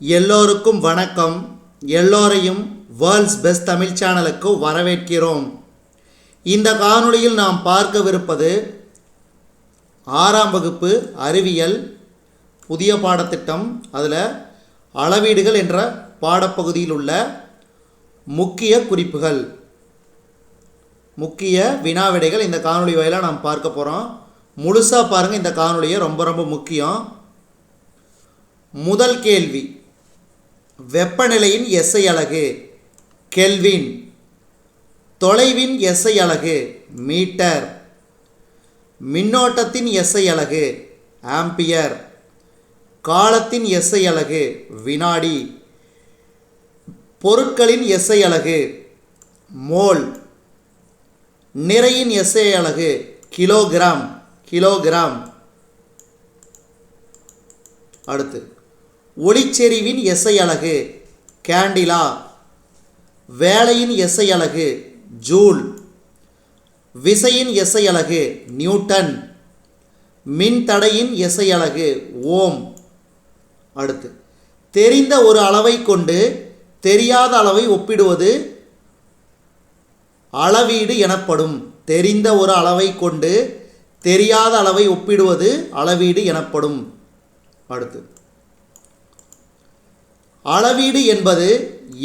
எல்லோருக்கும் வணக்கம். எல்லோரையும் வேர்ல்ட்ஸ் பெஸ்ட் தமிழ் சேனலுக்கு வரவேற்கிறோம். இந்த காணொளியில் நாம் பார்க்கவிருப்பது ஆறாம் வகுப்பு அறிவியல் புதிய பாடத்திட்டம். அதில் அளவீடுகள் என்ற பாடப்பகுதியில் உள்ள முக்கிய குறிப்புகள். முக்கிய வினாவிடைகள் இந்த காணொளி வாயிலாக நாம் பார்க்க போகிறோம் முழுசாக பாருங்கள் இந்த காணொளியை ரொம்ப ரொம்ப முக்கியம். முதல் கேள்வி. வெப்பநிலையின் எஸ்ஐ அலகு. கெல்வின். தொலைவின் எஸ்ஐ அலகு. மீட்டர். மின்னோட்டத்தின் எஸ்ஐ அலகு. ஆம்பியர். காலத்தின் எஸ்ஐ அலகு. வினாடி. பொருட்களின் எஸ்ஐ அலகு. மோல். நிறையின் எஸ்ஐ அலகு. கிலோகிராம். கிலோகிராம். அடுத்து. ஒளிச்செறிவின் எஸ்ஐ கேண்டிலா. வேலையின் எஸ்ஐ ஜூல். விசையின் எஸ்ஐ நியூட்டன். மின்தடையின் எஸ்ஐ அலகு ஓம். அடுத்து. தெரிந்த ஒரு அளவை கொண்டு தெரியாத அளவை ஒப்பிடுவது அளவீடு எனப்படும். தெரிந்த ஒரு அளவை கொண்டு தெரியாத அளவை ஒப்பிடுவது அளவீடு எனப்படும். அடுத்து. அளவீடு என்பது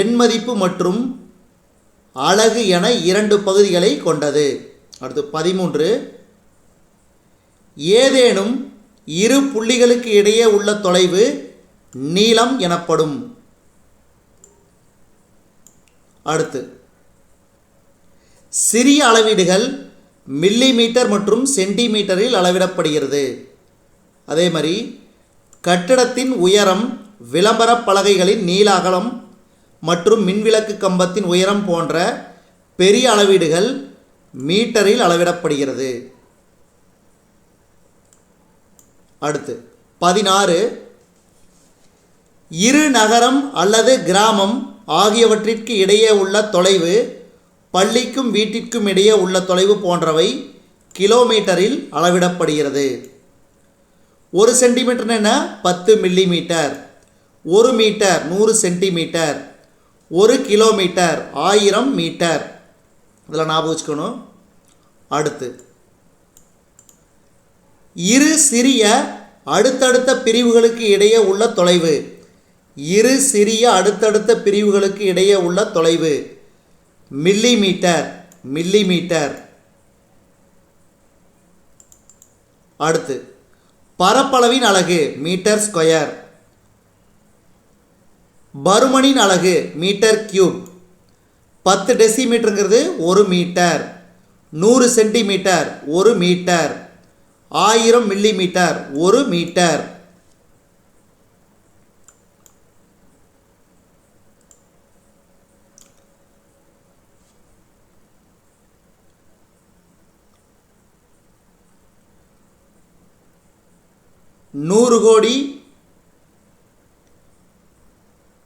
எண்மதிப்பு மற்றும் அலகு என இரண்டு பகுதிகளை கொண்டது. அடுத்து பதிமூன்று. ஏதேனும் இரு புள்ளிகளுக்கு இடையே உள்ள தொலைவு நீளம் எனப்படும். அடுத்து சிறிய அளவீடுகள் மில்லி மீட்டர் மற்றும் சென்டிமீட்டரில் அளவிடப்படுகிறது. அதே மாதிரி கட்டிடத்தின் உயரம் விளம்பரப் பலகைகளின் நீள அகலம் மற்றும் மின்விளக்கு கம்பத்தின் உயரம் போன்ற பெரிய அளவீடுகள் மீட்டரில் அளவிடப்படுகிறது. அடுத்து பதினாறு இரு நகரம் அல்லது கிராமம் ஆகியவற்றிற்கு இடையே உள்ள தொலைவு பள்ளிக்கும் வீட்டிற்கும் இடையே உள்ள தொலைவு போன்றவை கிலோமீட்டரில் அளவிடப்படுகிறது. ஒரு சென்டிமீட்டர் என பத்து மில்லிமீட்டர். ஒரு மீட்டர் நூறு சென்டிமீட்டர் ஒரு கிலோமீட்டர் ஆயிரம் மீட்டர். இதில் ஞாபகம் வச்சுக்கணும். அடுத்து. இரு சிறிய அடுத்தடுத்த பிரிவுகளுக்கு இடையே உள்ள தொலைவு. இரு சிறிய அடுத்தடுத்த பிரிவுகளுக்கு இடையே உள்ள தொலைவு. மில்லி மீட்டர் மில்லி மீட்டர் அடுத்து. பரப்பளவின் அழகு மீட்டர் ஸ்கொயர். பருமனின் அலகு மீட்டர் கியூப். பத்து டெசிமீட்டருங்கிறது ஒரு மீட்டர். நூறு சென்டிமீட்டர் ஒரு மீட்டர். ஆயிரம் மில்லி மீட்டர் ஒரு மீட்டர். நூறு கோடி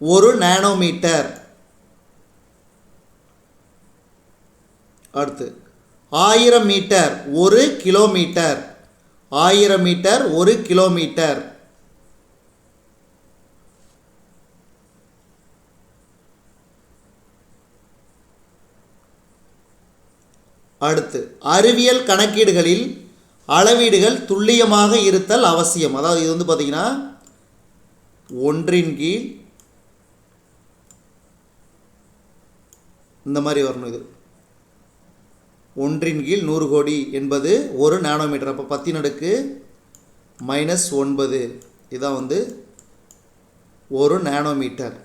ஒரு நானோமீட்டர் அடுத்து ஆயிரம் மீட்டர் ஒரு கிலோமீட்டர் ஆயிரம் மீட்டர் ஒரு கிலோமீட்டர் அடுத்து அறிவியல் கணக்கீடுகளில் அளவீடுகள் துல்லியமாக இருத்தல் அவசியம். அதாவது இது வந்து பார்த்திங்கன்னா ஒன்றின் கீழ் இந்த மாதிரி வரணும் இது. ஒன்றின் கீழ் நூறு கோடி என்பது ஒரு நானோமீட்டர் அப்போ பத்தின் அடுக்கு மைனஸ் ஒன்பது. இதான் வந்து ஒரு நானோமீட்டர்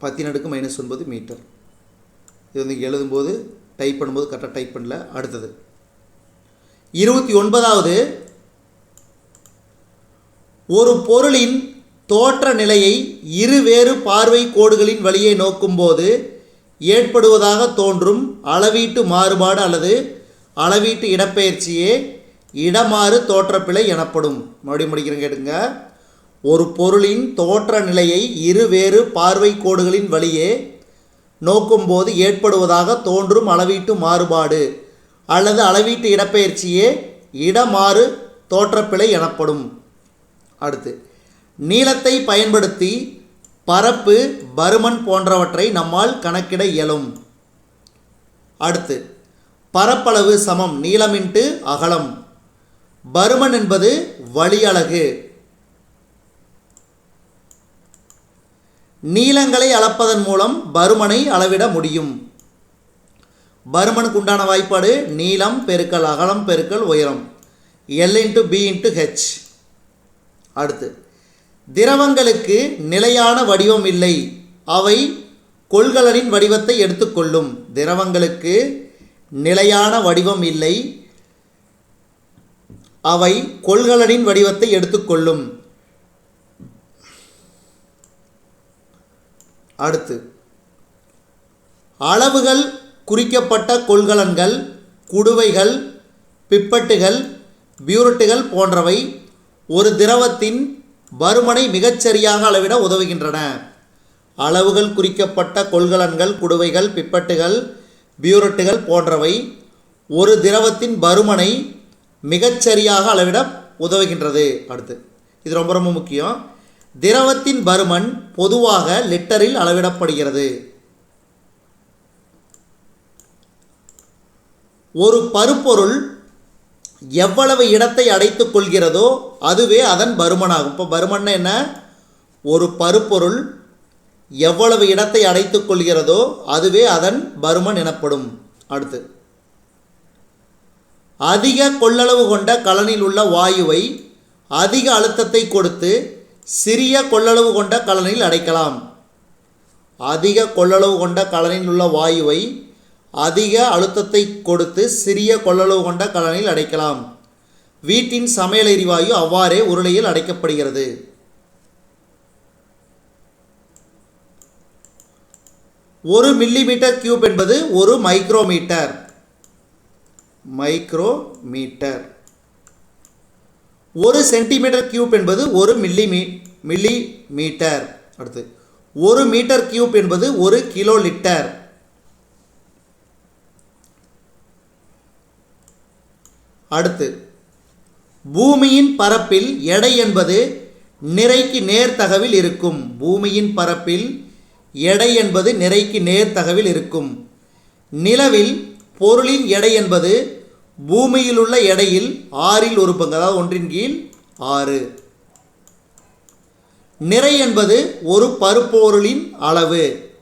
பத்தின் அடுக்கு மைனஸ் ஒன்பது மீட்டர் இது வந்து எழுதும்போது டைப் பண்ணும்போது கரெக்டாக டைப் பண்ணல. அடுத்தது. இருபத்தி ஒன்பதாவது. ஒரு பொருளின் தோற்ற நிலையை இருவேறு பார்வை கோடுகளின் வழியை நோக்கும்போது ஏற்படுவதாக தோன்றும் அளவீட்டு மாறுபாடு அல்லது அளவீட்டு இடப்பெயர்ச்சியே இடமாறு தோற்றப்பிழை எனப்படும். மறுபடியும் முடிக்கிறேன் கேட்டுங்க. ஒரு பொருளின் தோற்ற நிலையை இருவேறு பார்வை கோடுகளின் வழியே நோக்கும்போது ஏற்படுவதாக தோன்றும் அளவீட்டு மாறுபாடு அல்லது அளவீட்டு இடப்பெயர்ச்சியே இடமாறு தோற்றப்பிழை எனப்படும். அடுத்து நீளத்தை பயன்படுத்தி பரப்பு பருமன் போன்றவற்றை நம்மால் கணக்கிட இயலும். அடுத்து பரப்பளவு சமம் நீளம் இன்ட்டு அகலம். பருமன் என்பது வழியலகு நீளங்களை அளப்பதன் மூலம் பருமனை அளவிட முடியும். பருமனுக்கு உண்டான வாய்ப்பாடு நீளம் பெருக்கல் அகலம் பெருக்கல் உயரம். L into B into H அடுத்து திரவங்களுக்கு நிலையான வடிவம் இல்லை. அவை கொள்கலனின் வடிவத்தை எடுத்துக்கொள்ளும். திரவங்களுக்கு நிலையான வடிவம் இல்லை. அவை கொள்கலனின் வடிவத்தை எடுத்துக்கொள்ளும். அடுத்து அளவுகள் குறிக்கப்பட்ட கொள்கலன்கள் குடுவைகள் பிப்பட்டுகள் பியூரட்டுகள் போன்றவை ஒரு திரவத்தின் பருமனை மிகச்சரியாக அளவிட உதவுகின்றன. அளவுகள் குறிக்கப்பட்ட கொள்கலன்கள் குடுவைகள் பிப்பட்டுகள் பியூரட்டுகள் போன்றவை ஒரு திரவத்தின் பருமனை மிகச்சரியாக அளவிட உதவுகின்றது. அடுத்து இது ரொம்ப ரொம்ப முக்கியம். திரவத்தின் பருமன் பொதுவாக லிட்டரில் அளவிடப்படுகிறது. ஒரு பருப்பொருள் எவ்வளவு இடத்தை அடைத்துக் கொள்கிறதோ அதுவே அதன் பருமனாகும். இப்போ பருமன்னா என்ன? ஒரு பருப்பொருள் எவ்வளவு இடத்தை அடைத்து கொள்கிறதோ அதுவே அதன் பருமன் எனப்படும். அடுத்து. அதிக கொள்ளளவு கொண்ட கலனில் உள்ள வாயுவை அதிக அழுத்தத்தை கொடுத்து சிறிய கொள்ளளவு கொண்ட கலனில் அடைக்கலாம். அதிக கொள்ளளவு கொண்ட கலனில் உள்ள வாயுவை அதிக அழுத்தத்தை கொடுத்து சிறிய கொள்ளளவு கொண்ட கலனில் அடைக்கலாம். வீட்டின் சமையல் எரிவாயு அவ்வாறே உருளையில் அடைக்கப்படுகிறது. ஒரு மில்லிமீட்டர் கியூப் என்பது ஒரு மைக்ரோமீட்டர். மைக்ரோமீட்டர். ஒரு சென்டிமீட்டர் கியூப் என்பது ஒரு மில்லி மீ மில்லி மீட்டர் அடுத்து ஒரு மீட்டர் கியூப் என்பது ஒரு கிலோ லிட்டர் அடுத்து பூமியின் பரப்பில் எடை என்பது நிறைக்கு நேர்த்தகவில் இருக்கும். பூமியின் பரப்பில் எடை என்பது நிறைக்கு நேர்த்தகவில் இருக்கும். நிலவில் பொருளின் எடை என்பது பூமியில் உள்ள எடையில் ஆறில் ஒரு பங்கு அதாவது ஒன்றின் கீழ் ஆறு. நிறை என்பது ஒரு பருப்பொருளின் அளவு.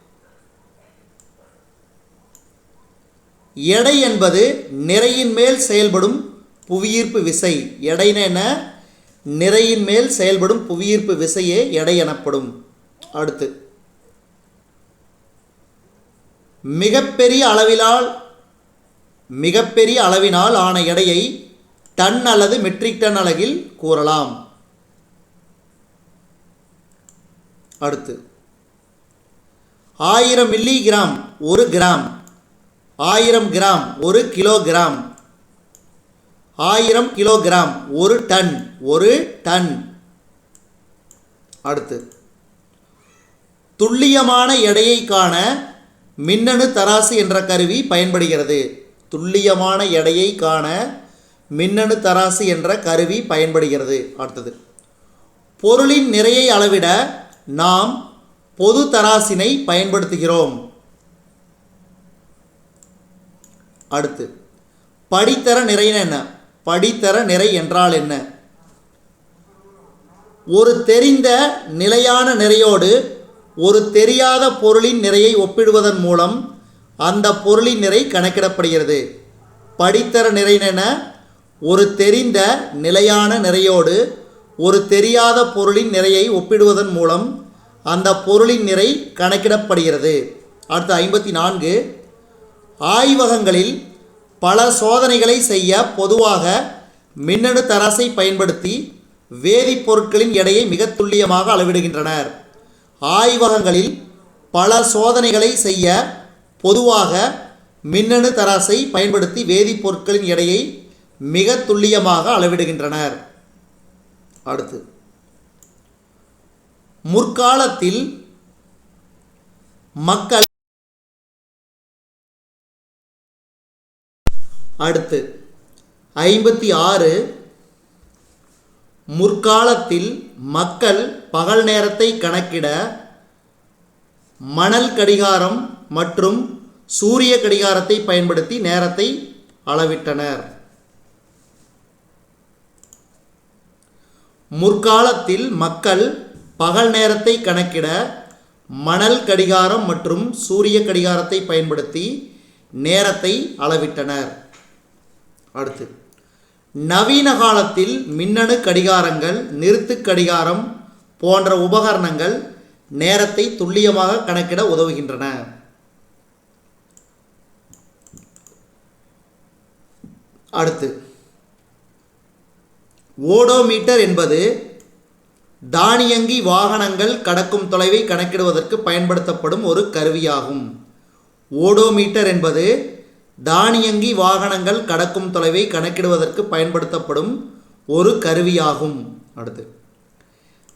எடை என்பது நிறையின் மேல் செயல்படும் புவியீர்ப்பு விசை எடைன்னு என்ன? நிறையின் மேல் செயல்படும் புவியீர்ப்பு விசையே எடை எனப்படும். அடுத்து. மிகப்பெரிய அளவிலால் மிகப்பெரிய அளவினால் ஆன எடையை டன் அல்லது மெட்ரிக் டன் அளவில் கூறலாம். அடுத்து. ஆயிரம் மில்லி கிராம் ஒரு கிராம் ஆயிரம் கிராம் ஒரு கிலோ கிராம் ஆயிரம் கிலோகிராம். ஒரு டன். ஒரு டன். அடுத்து. துல்லியமான எடையை காண மின்னணு தராசு என்ற கருவி பயன்படுகிறது. துல்லியமான எடையை காண மின்னணு தராசு என்ற கருவி பயன்படுகிறது. அடுத்தது. பொருளின் நிறையை அளவிட நாம் பொது தராசினை பயன்படுத்துகிறோம். அடுத்து. படித்தர நிறையின என்ன? படித்தர நிறை என்றால் என்ன? ஒரு தெரிந்த நிலையான நிறையோடு ஒரு தெரியாத பொருளின் நிறையை ஒப்பிடுவதன் மூலம் அந்த பொருளின் நிறை கணக்கிடப்படுகிறது. படித்தர நிறைனென ஒரு தெரிந்த நிலையான நிறையோடு ஒரு தெரியாத பொருளின் நிறையை ஒப்பிடுவதன் மூலம் அந்த பொருளின் நிறை கணக்கிடப்படுகிறது. அடுத்து ஐம்பத்தி நான்கு. ஆய்வகங்களில் பல சோதனைகளை செய்ய பொதுவாக மின்னணு தராசை பயன்படுத்தி வேதிப்பொருட்களின் எடையை மிக துல்லியமாக அளவிடுகின்றனர். ஆய்வகங்களில் பல சோதனைகளை செய்ய பொதுவாக மின்னணு தராசை பயன்படுத்தி வேதிப்பொருட்களின் எடையை மிக துல்லியமாக அளவிடுகின்றனர். அடுத்து முற்காலத்தில் மக்கள் அடுத்து ஐம்பத்தி ஆறு முற்காலத்தில் மக்கள் பகல் நேரத்தை கணக்கிட மணல் கடிகாரம் மற்றும் சூரிய கடிகாரத்தை பயன்படுத்தி நேரத்தை அளவிட்டனர். முற்காலத்தில் மக்கள் பகல் நேரத்தை கணக்கிட மணல் கடிகாரம் மற்றும் சூரிய கடிகாரத்தை பயன்படுத்தி நேரத்தை அளவிட்டனர். அடுத்து. நவீன காலத்தில் மின்னணு கடிகாரங்கள் நிறுத்து கடிகாரம் போன்ற உபகரணங்கள் நேரத்தை துல்லியமாக கணக்கிட உதவுகின்றன. அடுத்து. ஓடோமீட்டர் என்பது தானியங்கி வாகனங்கள் கடக்கும் தொலைவை கணக்கிடுவதற்கு பயன்படுத்தப்படும் ஒரு கருவியாகும். ஓடோமீட்டர் என்பது தானியங்கி வாகனங்கள் கடக்கும் தொலைவை கணக்கிடுவதற்கு பயன்படுத்தப்படும் ஒரு கருவியாகும். அடுத்து.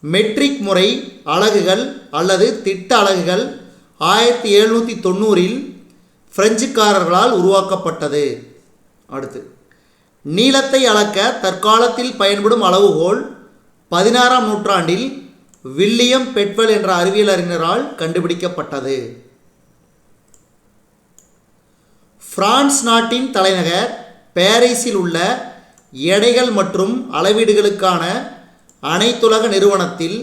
மெட்ரிக் முறை அலகுகள் அல்லது திட்ட அலகுகள் ஆயிரத்தி எழுநூற்றி தொண்ணூறில் பிரெஞ்சுக்காரர்களால் உருவாக்கப்பட்டது. அடுத்து. நீளத்தை அளக்க தற்காலத்தில் பயன்படும் அளவுகோல் பதினாறாம் நூற்றாண்டில் வில்லியம் பெட்வெல் என்ற அறிவியல் அறிஞரால் கண்டுபிடிக்கப்பட்டது. பிரான்ஸ் நாட்டின் தலைநகர் பாரிஸில் உள்ள எடைகள் மற்றும் அளவீடுகளுக்கான அனைத்துலக நிறுவனத்தில்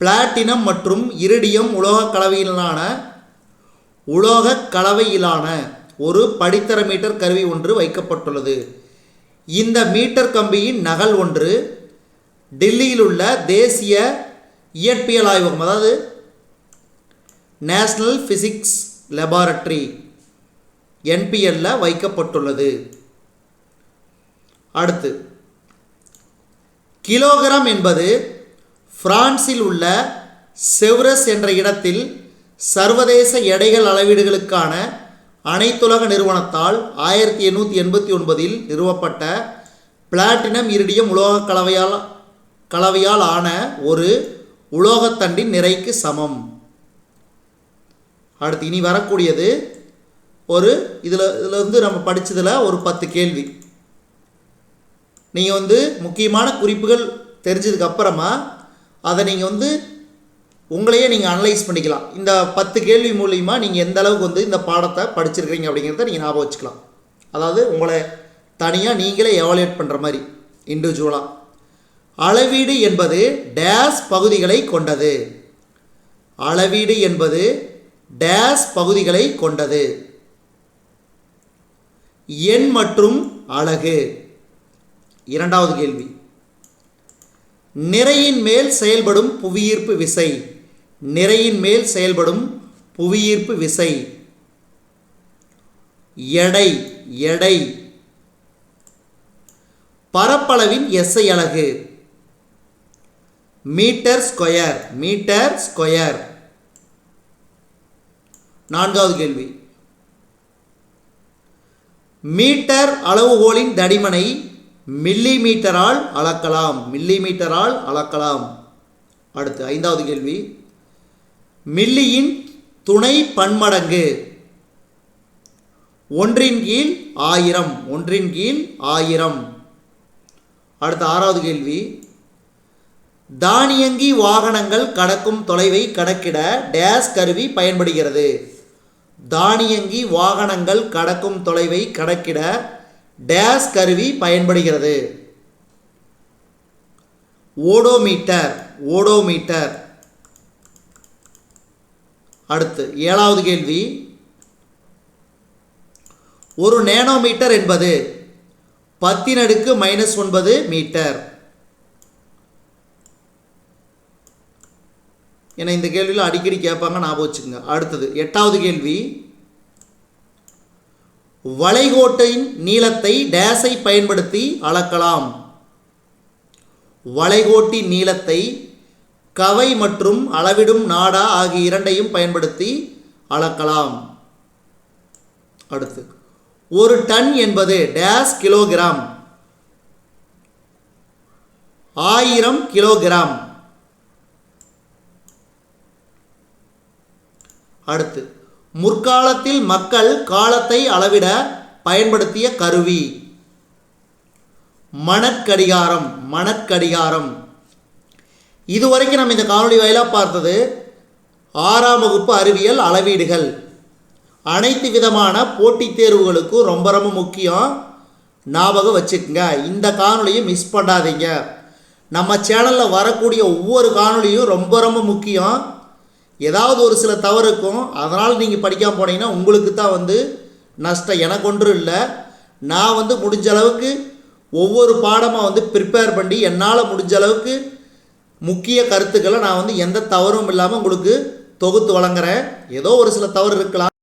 பிளாட்டினம் மற்றும் இரிடியம் உலோகக் கலவையிலான உலோகக் கலவையிலான ஒரு படித்தர மீட்டர் கருவி ஒன்று வைக்கப்பட்டுள்ளது. இந்த மீட்டர் கம்பியின் நகல் ஒன்று டெல்லியில் உள்ள தேசிய இயற்பியல் ஆய்வகம் அதாவது நேஷ்னல் ஃபிசிக்ஸ் லெபார்ட்ரி என்பிஎல்ல வைக்கப்பட்டுள்ளது. அடுத்து கிலோகிராம் என்பது பிரான்சில் உள்ள செவ்ரஸ் என்ற இடத்தில் சர்வதேச எடைகள் அளவீடுகளுக்கான அனைத்துலக நிறுவனத்தால் ஆயிரத்தி எண்ணூற்றி எண்பத்தி ஒன்பதில் நிறுவப்பட்ட பிளாட்டினம் இரிடியம் உலோகக் கலவையால் கலவையால் ஆன ஒரு உலோகத்தண்டின் நிறைக்கு சமம். அடுத்து இனி வரக்கூடியது ஒரு இதில் இதில் வந்து நம்ம படித்ததில் ஒரு பத்து கேள்வி. நீங்கள் வந்து முக்கியமான குறிப்புகள் தெரிஞ்சதுக்கப்புறமா அதை நீங்கள் வந்து உங்களையே நீங்கள் அனலைஸ் பண்ணிக்கலாம். இந்த பத்து கேள்வி மூலிமா நீங்கள் எந்த அளவுக்கு வந்து இந்த பாடத்தை படிச்சிருக்கிறீங்க அப்படிங்கிறத நீங்கள் ஞாபகம் வச்சுக்கலாம். அதாவது உங்களை தனியாக நீங்களே எவாலுவேட் பண்ணுற மாதிரி இண்டிவிஜுவலாக அளவீடு என்பது டேஸ் பகுதிகளை கொண்டது. அளவீடு என்பது டேஸ் பகுதிகளை கொண்டது. எண் மற்றும் அலகு இரண்டாவது கேள்வி. நிறையின் மேல் செயல்படும் புவியீர்ப்பு விசை. நிறையின் மேல் செயல்படும் புவியீர்ப்பு விசை. எடை எடை. பரப்பளவின் எஸ்ஐ அலகு மீட்டர் ஸ்கொயர் மீட்டர் ஸ்கொயர். நான்காவது கேள்வி. மீட்டர் அளவுகோலின் தடிமனை மில்லி மீட்டரால் அளக்கலாம். மில்லி மீட்டரால் அளக்கலாம். அடுத்து ஐந்தாவது கேள்வி. மில்லியின் துணை பன்மடங்கு. ஒன்றின் கீழ் ஆயிரம். ஒன்றின் கீழ் ஆயிரம். அடுத்த ஆறாவது கேள்வி. தானியங்கி வாகனங்கள் கடக்கும் தொலைவை கணக்கிட டேஸ் கருவி பயன்படுகிறது. தானியங்கி வாகனங்கள் கடக்கும் தொலைவை கணக்கிட டேஸ் கருவி பயன்படுகிறது. Odometer odometer. அடுத்து ஏழாவது கேள்வி. ஒரு நேனோமீட்டர் என்பது பத்தினடுக்கு மைனஸ் ஒன்பது மீட்டர். ஏன்னா இந்த கேள்வியில் அடிக்கடி கேட்பாங்க ஞாபகம் வச்சுக்கோங்க. அடுத்தது எட்டாவது கேள்வி. வளைகோட்டையின் நீளத்தை டேஸை பயன்படுத்தி அளக்கலாம். வளைகோட்டின் நீளத்தை கவை மற்றும் அளவிடும் நாடா ஆகிய இரண்டையும் பயன்படுத்தி அளக்கலாம். அடுத்து ஒரு டன் என்பது டேஸ் கிலோகிராம். ஆயிரம் கிலோகிராம். அடுத்து முற்காலத்தில் மக்கள் காலத்தை அளவிட பயன்படுத்திய கருவி. மணற்கடிகாரம் மணற்கடிகாரம். இதுவரைக்கும் நம்ம இந்த காணொலி வாயிலாக பார்த்தது ஆறாம் வகுப்பு அறிவியல் அளவீடுகள். அனைத்து விதமான போட்டித் தேர்வுகளுக்கும் ரொம்ப ரொம்ப முக்கியம். ஞாபகம் வச்சுக்கோங்க. இந்த காணொலியை மிஸ் பண்ணாதீங்க. நம்ம சேனலில் வரக்கூடிய ஒவ்வொரு காணொலியும் ரொம்ப ரொம்ப முக்கியம். ஏதாவது ஒரு சில தவறு இருக்கும் அதனால் நீங்கள் படிக்காமல் போனீங்கன்னா உங்களுக்கு தான் வந்து நஷ்டம். எனக்கு ஒன்றும் இல்லை. நான் வந்து முடிஞ்ச அளவுக்கு ஒவ்வொரு பாடமாக வந்து ப்ரிப்பேர் பண்ணி என்னால் முடிஞ்ச அளவுக்கு முக்கிய கருத்துக்களை நான் வந்து எந்த தவறும் இல்லாமல் உங்களுக்கு தொகுத்து வழங்குறேன். ஏதோ ஒரு சில தவறு இருக்கலாம்.